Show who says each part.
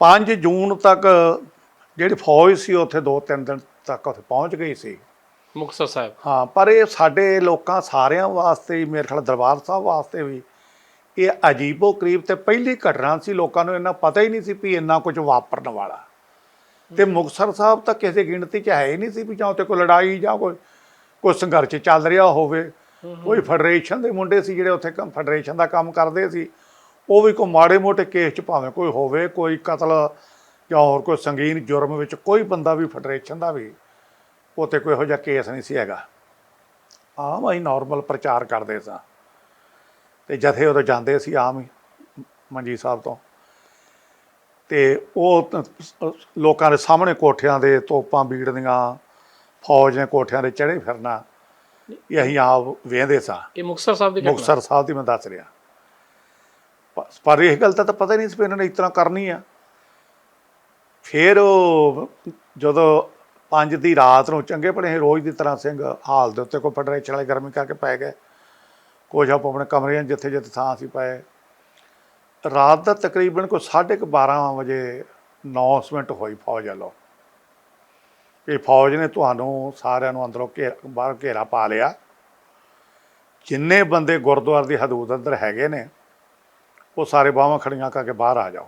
Speaker 1: 5 ਜੂਨ ਤੱਕ ਜਿਹੜੀ ਫੌਜ ਸੀ ਉੱਥੇ 2-3 ਦਿਨ ਤੱਕ ਉੱਥੇ ਪਹੁੰਚ ਗਈ ਸੀ।
Speaker 2: ਮੁਕਤਸਰ ਸਾਹਿਬ।
Speaker 1: ਹਾਂ ਪਰ ਇਹ ਸਾਡੇ ਲੋਕਾਂ ਸਾਰਿਆਂ ਵਾਸਤੇ ਹੀ ਮੇਰੇ ਖਿਆਲ ਦਰਬਾਰ ਸਾਹਿਬ ਵਾਸਤੇ ਵੀ ਇਹ ਅਜੀਬੋ ਕਰੀਬ ਤੇ ਪਹਿਲੀ ਘਟਨਾ ਸੀ। ਲੋਕਾਂ ਨੂੰ ਇੰਨਾ ਪਤਾ ਹੀ ਨਹੀਂ ਸੀ ਵੀ ਇੰਨਾ ਕੁਝ ਵਾਪਰਨ ਵਾਲਾ। ਤੇ ਮੁਕਤਸਰ ਸਾਹਿਬ ਤਾਂ ਕਿਸੇ ਗਿਣਤੀ 'ਚ ਹੈ ਹੀ ਨਹੀਂ ਸੀ ਵੀ ਜਾਂ ਉੱਥੇ ਕੋਈ ਲੜਾਈ ਜਾਂ ਕੋਈ ਕੋਈ ਸੰਘਰਸ਼ ਚੱਲ ਰਿਹਾ ਹੋਵੇ। ਕੋਈ ਫੈਡਰੇਸ਼ਨ ਦੇ ਮੁੰਡੇ ਸੀ ਜਿਹੜੇ ਉੱਥੇ ਕੰਮ ਫੈਡਰੇਸ਼ਨ ਦਾ ਕੰਮ ਕਰਦੇ ਸੀ। ਉਹ ਵੀ ਕੋਈ ਮਾੜੇ ਮੋਟੇ ਕੇਸ 'ਚ ਭਾਵੇਂ ਕੋਈ ਹੋਵੇ ਕੋਈ ਕਤਲ ਜਾਂ ਹੋਰ ਕੋਈ ਸੰਗੀਨ ਜੁਰਮ ਵਿੱਚ ਕੋਈ ਬੰਦਾ ਵੀ ਫੈਡਰੇਸ਼ਨ ਦਾ ਵੀ ਉੱਥੇ ਕੋਈ ਇਹੋ ਜਿਹਾ ਕੇਸ ਨਹੀਂ ਸੀ ਹੈਗਾ। ਆਮ ਅਸੀਂ ਨਾਰਮਲ ਪ੍ਰਚਾਰ ਕਰਦੇ ਸਾਂ। ਤੇ ਜਥੇ ਉਦੋਂ ਜਾਂਦੇ ਸੀ ਆਮ ਹੀ ਮੰਜੀ ਸਾਹਿਬ ਤੋਂ। ਤੇ ਉਹ ਲੋਕਾਂ ਦੇ ਸਾਹਮਣੇ ਕੋਠਿਆਂ ਦੇ ਤੋਪਾਂ ਬੀੜਦੀਆਂ ਫੌਜ ਨੇ ਕੋਠਿਆਂ ਦੇ ਚੜੇ ਫਿਰਨਾ ਇਹ ਅਸੀਂ ਆਪ ਵੇਂਦੇ ਸਾਂ।
Speaker 2: ਇਹ ਮੁਕਤਸਰ ਸਾਹਿਬ ਦੀ ਘਟਨਾ?
Speaker 1: ਮੁਕਤਸਰ ਸਾਹਿਬ ਦੀ ਮੈਂ ਦੱਸ ਰਿਹਾ। ਪਰ ਇਹ ਗੱਲ ਤਾਂ ਪਤਾ ਨਹੀਂ ਸੀ ਵੀ ਇਹਨਾਂ ਨੇ ਇਸ ਤਰ੍ਹਾਂ ਕਰਨੀ ਆ। ਫਿਰ ਉਹ ਜਦੋਂ ਪੰਜ ਦੀ ਰਾਤ ਨੂੰ ਚੰਗੇ ਭਲੇ ਰੋਜ਼ ਦੀ ਤਰ੍ਹਾਂ ਸਿੰਘ ਹਾਲ ਦੇ ਉੱਤੇ ਕੋਈ ਫੈਡਰੇਸ਼ਨ ਵਾਲੇ ਗਰਮੀ ਕਰਕੇ ਪੈ ਗਏ। ਕੁਝ ਆਪ ਆਪਣੇ ਕਮਰੇ ਜਿੱਥੇ ਜਿੱਥੇ ਥਾਂ ਸੀ ਪਏ। ਰਾਤ ਦਾ ਤਕਰੀਬਨ ਕੋਈ 12:30 ਵਜੇ ਅਨਾਉਂਸਮੈਂਟ ਹੋਈ ਫੌਜ ਵੱਲੋਂ। ਕਿ ਫੌਜ ਨੇ ਤੁਹਾਨੂੰ ਸਾਰਿਆਂ ਨੂੰ ਅੰਦਰੋਂ ਘੇਰ, ਬਾਹਰ ਘੇਰਾ ਪਾ ਲਿਆ। ਜਿੰਨੇ ਬੰਦੇ ਗੁਰਦੁਆਰੇ ਦੀ ਹਦੂਦ ਅੰਦਰ ਹੈਗੇ ਨੇ ਉਹ ਸਾਰੇ ਬਾਹਾਂ ਖੜੀਆਂ ਕਰਕੇ ਬਾਹਰ ਆ ਜਾਓ।